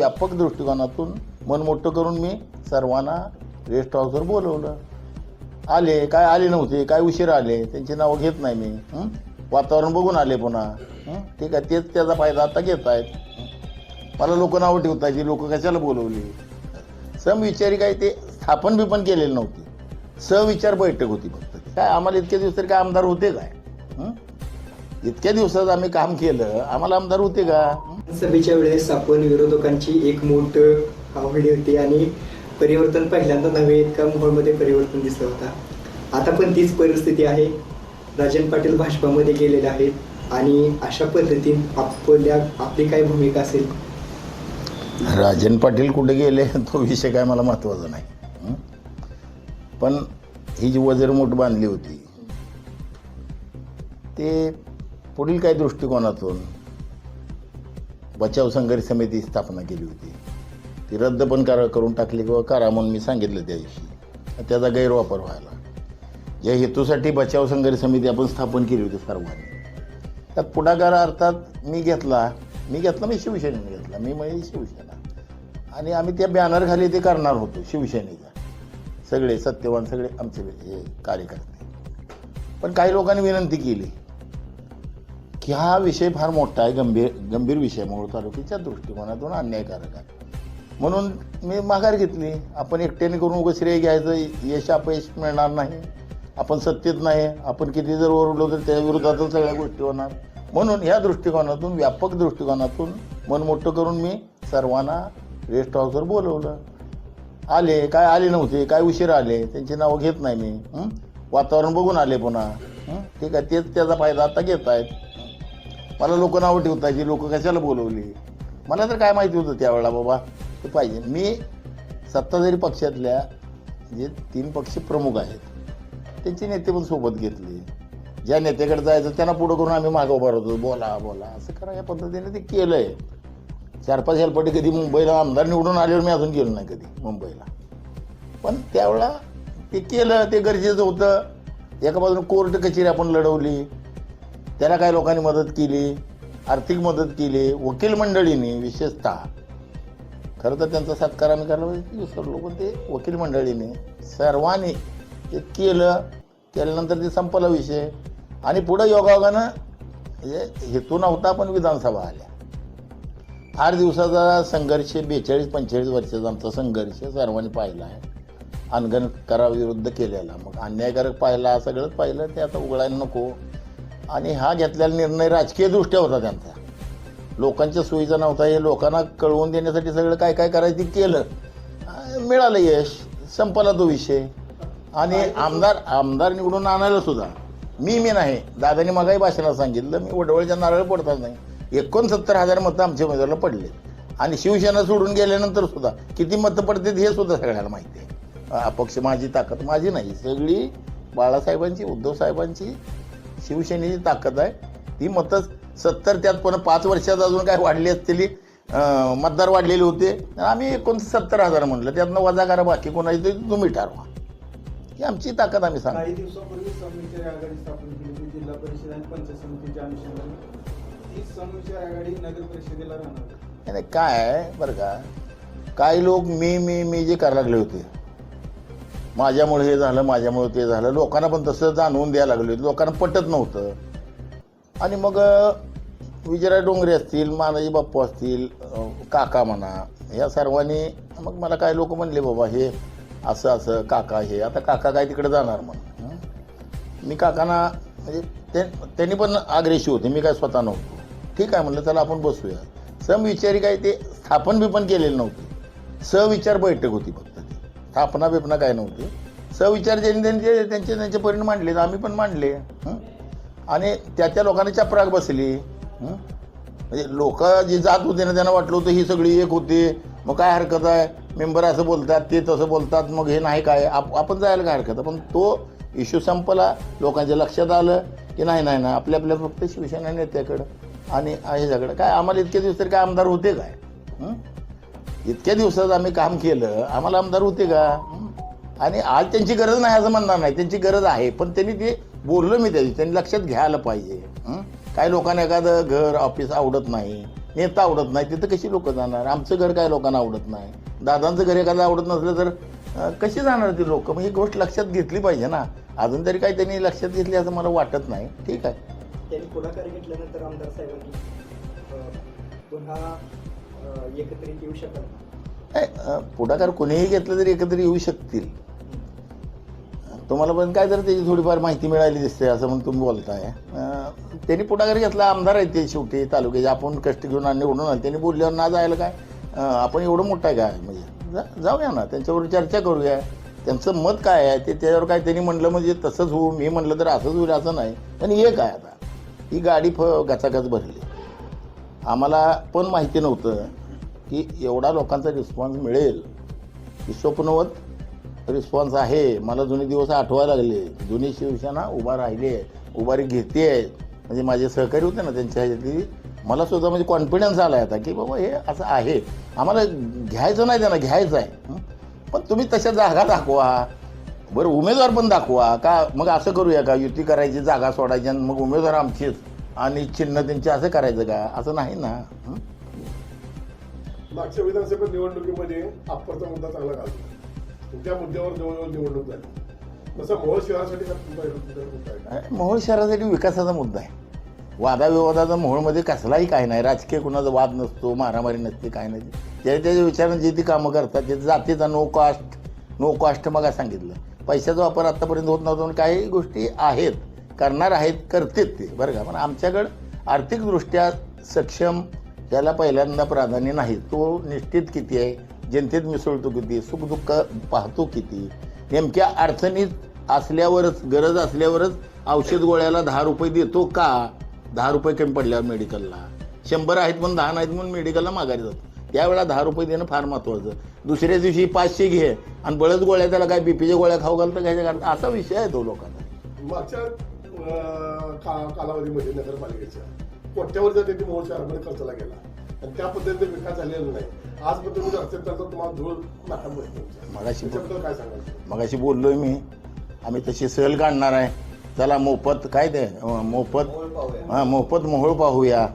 व्यापक दृष्टिकोनातून मनमोठं करून मी सर्वांना रेस्ट हाऊसवर बोलवलं. आले काय आले नव्हते काय उशीर आले त्यांची नावं घेत नाही मी. वातावरण बघून आले पुन्हा. ठीक आहे तेच त्याचा फायदा आता घेत आहेत. मला लोक नावं ठेवतायची लोक कशाला बोलवली? समविचारी काय ते स्थापन बिपन केलेली नव्हती. सविचार बैठक होती फक्त काय आम्हाला इतके दिवस तरी काय आमदार होते काय? इतक्या दिवसात आम्ही काम केलं. आम्हाला आमदार होते का? सभेच्या वेळेस आपण विरोधकांची एक मोठ आवडली होती आणि परिवर्तन पहिल्यांदा नव्हे इतका मोहोळमध्ये परिवर्तन दिसलं होता. आता पण तीच परिस्थिती आहे. राजन पाटील भाजपामध्ये गेलेले आहेत आणि अशा पद्धतीने आपल्या आपली काय भूमिका असेल? राजन पाटील कुठे गेले तो विषय काय मला महत्त्वाचा नाही. पण ही जी वजरमूठ बांधली होती ते पुढील काय दृष्टिकोनातून बचाव संघर्ष समिती स्थापना केली होती. ती रद्द पण करा करून टाकली किंवा करा म्हणून मी सांगितलं त्या दिवशी त्याचा गैरवापर व्हायला. या हेतूसाठी बचाव संघर्ष समिती आपण स्थापन केली होती सर्वांनी. त्यात पुढाकार अर्थात मी घेतला. मी घेतला मी शिवसेनेने घेतला. मी म्हणजे शिवसेना. आणि आम्ही त्या बॅनर खाली ते करणार होतो शिवसेनेचा. सगळे सत्यवान सगळे आमचे हे कार्यकर्ते. पण काही लोकांनी विनंती केली. की हा विषय फार मोठा आहे गंभीर गंभीर विषय मूळ तालुक्याच्या दृष्टिकोनातून अन्यायकारक आहे. म्हणून मी माघार घेतली. आपण एकट्याने करून उगं श्रेय घ्यायचं यश अपयश मिळणार नाही. आपण सत्तेत नाही. आपण किती जर ओरडलो तर त्या विरोधातच सगळ्या गोष्टी होणार. म्हणून ह्या दृष्टिकोनातून व्यापक दृष्टिकोनातून मन मोठं करून मी सर्वांना रेस्ट हाऊसवर बोलवलं. आले काय आले नव्हते काय उशीर आले त्यांची नावं घेत नाही मी. वातावरण बघून आले पुन्हा. ठीक आहे तेच त्याचा फायदा आता घेत आहेत मला लोक नावं ठेवतायची लोक कशाला बोलवली? मला तर काय माहिती होतं त्यावेळेला बाबा? ते पाहिजे. मी सत्ताधारी पक्षातल्या जे तीन पक्ष प्रमुख आहेत त्यांचे नेते पण सोबत घेतले. ज्या नेत्याकडे जायचं त्यांना पुढं करून आम्ही मागं उभा होतो बोला बोला. असं करा या पद्धतीने ते केलं आहे चार पाच हेलपटी कधी मुंबईला आमदार निवडून आल्यावर मी अजून गेलो नाही कधी मुंबईला. पण त्यावेळेला ते केलं ते गरजेचं होतं. एका बाजूने कोर्ट कचेरी आपण लढवली. त्याला काही लोकांनी मदत केली? आर्थिक मदत केली? वकील मंडळीने विशेषतः. खरं तर त्यांचा सत्कार आम्ही करायला पाहिजे म्हणजे विसरलो पण ते वकील मंडळीने. सर्वांनी ते केलं केल्यानंतर ते संपला विषय. आणि पुढं योगायोगानं म्हणजे हेतू नव्हता पण विधानसभा आल्या. आठ दिवसाचा संघर्ष बेचाळीस पंचेचाळीस वर्षाचा आमचा संघर्ष सर्वांनी पाहिला आहे. अनगण कराविरुद्ध केलेला. मग अन्यायकारक पाहिला सगळंच पाहिलं ते आता उघडायला नको. आणि हा घेतलेला निर्णय राजकीय दृष्ट्या होता त्यांचा. लोकांच्या सोयीचा नव्हता हे लोकांना कळवून देण्यासाठी सगळं काय काय करायचं ते केलं. मिळालं यश संपला तो विषय. आणि आमदार आमदार निवडून आणायला सुद्धा. मी मी नाही. दादानी मगाही भाषणात सांगितलं मी वडवळच्या नारळ पडतात नाही. एकोणसत्तर हजार मतं आमच्या उमेदवाराला पडले. आणि शिवसेना सोडून गेल्यानंतर सुद्धा किती मतं पडतात हे सुद्धा सगळ्याला माहिती आहे. अपक्ष माझी ताकद माझी नाही. सगळी बाळासाहेबांची उद्धव साहेबांची शिवसेनेची ताकद आहे. ती मतं सत्तर त्यात पण पाच वर्षात अजून काय वाढली असलेली मतदार वाढलेले होते. आम्ही एकोणसत्तर हजार म्हटलं त्यातनं वजा करा बाकी कोणाची तरी तुम्ही ठरवा. ही आमची ताकद आम्ही सांगतो. काही दिवसापूर्वी समविचार आघाडी स्थापन केली होती जिल्हा परिषद आणि पंचायत समितीच्या अनुषंगाने. ही समविचार आघाडी नगर परिषदेला राहणार. नाही, काय बरं का. काही लोक मी मी मी जे करायला लागले होते माझ्यामुळे हे झालं माझ्यामुळे ते झालं. लोकांना पण तसं जाणवून द्यायला लागले लोकांना पटत नव्हतं. आणि मग विजयराय डोंगरे असतील मानाजी बाप्पू असतील काका म्हणा या सर्वांनी मग मला काय लोक म्हणले बाबा हे असं असं काका हे आता काका काय तिकडे जाणार म्हणून. मी काकांना म्हणजे ते त्यांनी पण आग्रेशी होते मी काय स्वतः नव्हतो. ठीक आहे म्हणलं चला आपण बसूया. समविचारी काय ते स्थापन पण केलेलं नव्हते. सविचार बैठक होती बघ स्थापना बिपना काय नव्हती. सविचार ज्यांनी त्यांचे त्यांचे त्यांचे परिणाम मांडले आम्ही पण मांडले. आणि त्या त्या लोकांनी चपराक बसली. म्हणजे लोक जे जात होते ना त्यांना वाटलं होतं ही सगळी एक होते. मग काय हरकत आहे? मेंबर असं बोलतात ते तसं बोलतात मग हे नाही काय? आप आपण जायला काय हरकत आहे? पण तो इश्यू संपला लोकांच्या लक्षात आलं की नाही नाही नाही आपल्या आपल्या फक्त शिवसेना नेत्याकडं आणि ह्याच्याकडं. काय आम्हाला इतके दिवस तरी काय आमदार होते काय? इतक्या दिवसात आम्ही काम केलं. आम्हाला आमदार होते का? आणि आज त्यांची गरज नाही असं म्हणणार नाही. त्यांची गरज आहे. पण त्यांनी ते बोललो मी त्याची त्यांनी लक्षात घ्यायला पाहिजे. काही लोकांना एखादं घर ऑफिस आवडत नाही नेता आवडत नाही तिथं कशी लोक जाणार? आमचं घर काय लोकांना आवडत नाही. दादांचं घर एखादं आवडत नसलं तर कशी जाणार ती लोक? मग ही गोष्ट लक्षात घेतली पाहिजे ना. अजून तरी काही त्यांनी लक्षात घेतली असं मला वाटत नाही. ठीक आहे. त्यांनी पुढाकार घेतल्यानंतर आमदार साहेबांनी पुन्हा एकत्रित येऊ अं, पुढाकार कोणीही घेतलं तरी एकत्र येऊ शकतील. तुम्हाला पण काय तर त्याची थोडीफार माहिती मिळाली दिसते असं म्हणून तुम्ही बोलताय त्यांनी पुढाकार घेतला आमदार आहेत ते शेवटी तालुक्याचे. आपण कष्ट घेऊन आणि निवडून आले. त्यांनी बोलल्यावर ना जायला काय? आपण एवढं मोठं आहे काय म्हणजे जा- जाऊया ना त्यांच्यावर चर्चा करूया. त्यांचं मत काय आहे? ते त्याच्यावर काय त्यांनी म्हणलं म्हणजे तसंच होऊ मी म्हणलं तर असंच होईल असं नाही. पण एक आहे आता. ही गाडी फ गचागच भरली. आम्हाला पण माहिती नव्हतं की एवढा लोकांचा रिस्पॉन्स मिळेल. ही स्वप्नवत रिस्पॉन्स आहे. मला जुने दिवस आठवायला लागले. जुनी शिवसेना उभा राहिली आहे. उभारी घेते आहे. म्हणजे माझे सहकारी होते ना त्यांच्या ह्याच्यातली मला सुद्धा म्हणजे कॉन्फिडन्स आला आहे आता की बाबा हे असं आहे. आम्हाला घ्यायचं नाही त्यांना घ्यायचं आहे. पण तुम्ही तशा जागा दाखवा. बरं उमेदवार पण दाखवा. का मग असं करूया का? युती करायची जागा सोडायची आणि मग उमेदवार आमचीच. आणि चिन्ह त्यांचे असं करायचं का? असं नाही ना? हं? मागच्या विधानसभा निवडणुकीमध्ये अप्परचा मुद्दा चांगला घालतो. त्या मुद्द्यावर जवळजवळ निवडणूक झाली. तसं मोहोळ शहरासाठी मुद्दा आहे? मोहोळ शहरासाठी विकासाचा मुद्दा आहे. वादाविवादाचा मोहोळमध्ये कसलाही काय नाही. राजकीय कुणाचा वाद नसतो मारामारी नसते काय नाही. त्या त्याच्या विचारानं जे ती कामं करतात ते जातीचा नो कास्ट नो कास्ट मग सांगितलं. पैशाचा वापर आत्तापर्यंत होत नव्हता पण काही गोष्टी आहेत. करणार आहेत करतेत ते. बरं का? पण आमच्याकडं आर्थिकदृष्ट्या सक्षम त्याला पहिल्यांदा प्राधान्य नाही तो निश्चित किती आहे? जनतेत मिसळतो किती? सुखदुःख पाहतो किती? नेमक्या अडचणीत असल्यावरच गरज असल्यावरच औषध गोळ्याला दहा रुपये देतो का? दहा रुपये कमी पडल्यावर मेडिकलला. शंभर आहेत म्हणून दहा नाहीत म्हणून मेडिकलला माघारी जातो. त्यावेळेला दहा रुपये देणं फार महत्त्वाचं. दुसऱ्या दिवशी पाचशे घे. आणि बळच गोळ्या त्याला काय बीपीच्या गोळ्या खाऊ घालतं घ्यायच्या कारण असा विषय आहे तो लोकांना मागच्या का- कालावधीमध्ये नगरपालिकेच्या कोट्यावर जर त्यांनी मोहोळ शहरामध्ये खर्चला गेला आणि त्या पद्धतीने विकास झालेला नाही आज पण तुम्ही रस्त्यात तर तुम्हाला धूळ नाकामध्ये तुमच्या. मगाशी त्याच्याबद्दल काय सांगाल? मगाशी बोललोय मी आम्ही तशी सहल काढणार आहे. चला मोफत काय ते मोफत हां मोफत मोहोळ पाहूया.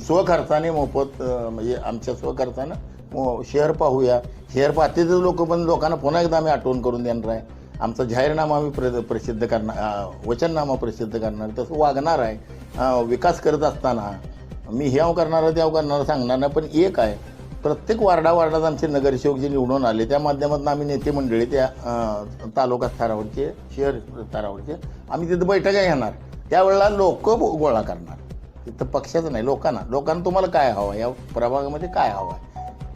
स्वखर्चाने मोफत म्हणजे आमच्या स्वखर्चानं मो- शहर पाहूया. शहर पाहतेच लोक पण लोकांना पुन्हा एकदा आम्ही आठवण करून देणार आहे. आमचा जाहीरनामा आम्ही प्र प्रसिद्ध करणार वचननामा प्रसिद्ध करणार तसं वागणार आहे. विकास करत असताना मी ह्याव करणार अव करणार सांगणार नाही पण एक आहे. प्रत्येक वार्डा वार्डात आमचे नगरसेवक जे निवडून आले त्या माध्यमातून आम्ही नेते मंडळी त्या तालुका स्तरावरचे शहर स्तरावरचे आम्ही तिथं बैठका घेणार त्यावेळेला लोक गोळा करणार. तिथं पक्षाचं नाही लोकांना. लोकांना तुम्हाला काय हवं? आहे या प्रभागामध्ये काय हवं? आहे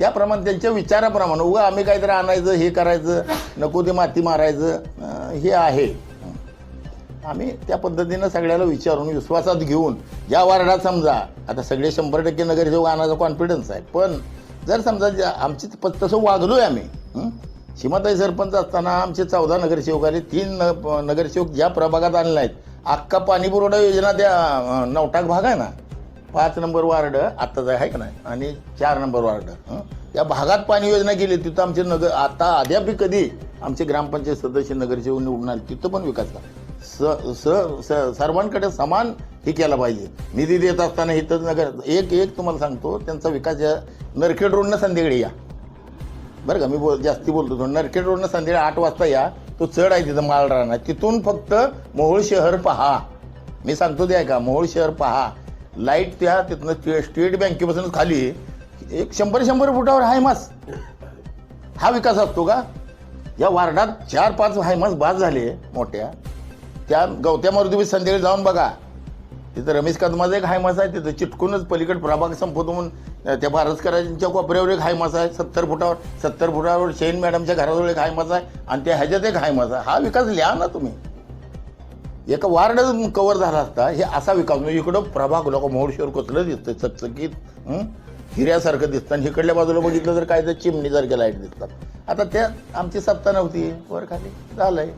त्याप्रमाणे त्यांच्या विचाराप्रमाणे उगा आम्ही काहीतरी आणायचं हे करायचं नको ते माती मारायचं हे आहे. आम्ही त्या पद्धतीनं सगळ्याला विचारून विश्वासात घेऊन ज्या वार्डात समजा आता सगळे शंभर टक्के नगरसेवक आणायचा कॉन्फिडन्स आहे पण जर समजा ज्या- आमची तसं वागलो आहे आम्ही सीमाताई सरपंच असताना आमचे चौदा नगरसेवक आले तीन न- नगरसेवक ज्या प्रभागात आणले आहेत अख्खा पाणीपुरवठा योजना त्या नवटाक भाग आहे ना? पाच नंबर वार्ड आत्ताच आहे का नाही? आणि चार नंबर वार्ड. या भागात पाणी योजना केली तिथं आमचे नगर आता अद्याप कधी आमचे ग्रामपंचायत सदस्य नगरसेवक निवडून आले तिथं पण विकास झाला. स स स- सर्वांकडे समान हे केला पाहिजे. निधी देत असताना इथं नगर एक एक तुम्हाला सांगतो त्यांचा विकास या नरखेड रोडनं संध्याकाळी या. बरं का मी बोल जास्ती बोलतो तो नरखेड रोडनं संध्याकाळी आठ वाजता या. तो चढ आहे तिथं माल राहणार तिथून फक्त मोहोळ शहर पहा. मी सांगतो ते आहे का मोहोळ शहर पहा. लाइट त्या तिथनं स्टेट बँकेपासून खाली. एक शंभर शंभर फुटावर हायमास हा विकास असतो का? या वार्डात चार पाच हायमास बाद झाले मोठ्या. त्या गवत्या मारुती संध्याकाळी जाऊन बघा. तिथं रमेश कदमाचा एक हायमास आहे तिथं चिटकूनच पलीकड प्रभाग संपवतो म्हणून त्या भारतकरांच्या कोपऱ्यावर एक हायमास आहे सत्तर फुटावर सत्तर फुटावर शैन मॅडमच्या घराजवळ एक हायमास आहे आणि त्या ह्याच्यात एक हायमास आहे. हा विकास लिहा ना तुम्ही. एका वार्ड कव्हर झाला असता हे असा विकास म्हणजे इकडं प्रभाग लोक मोहळशोर कसलं दिसतं चकचकीत हिऱ्यासारखं दिसतं. आणि इकडल्या बाजूला बघितलं तर काय तर चिमणीसारख्या लाइट दिसतात. आता त्या आमची सत्ता नव्हती. वर खाली झालंय.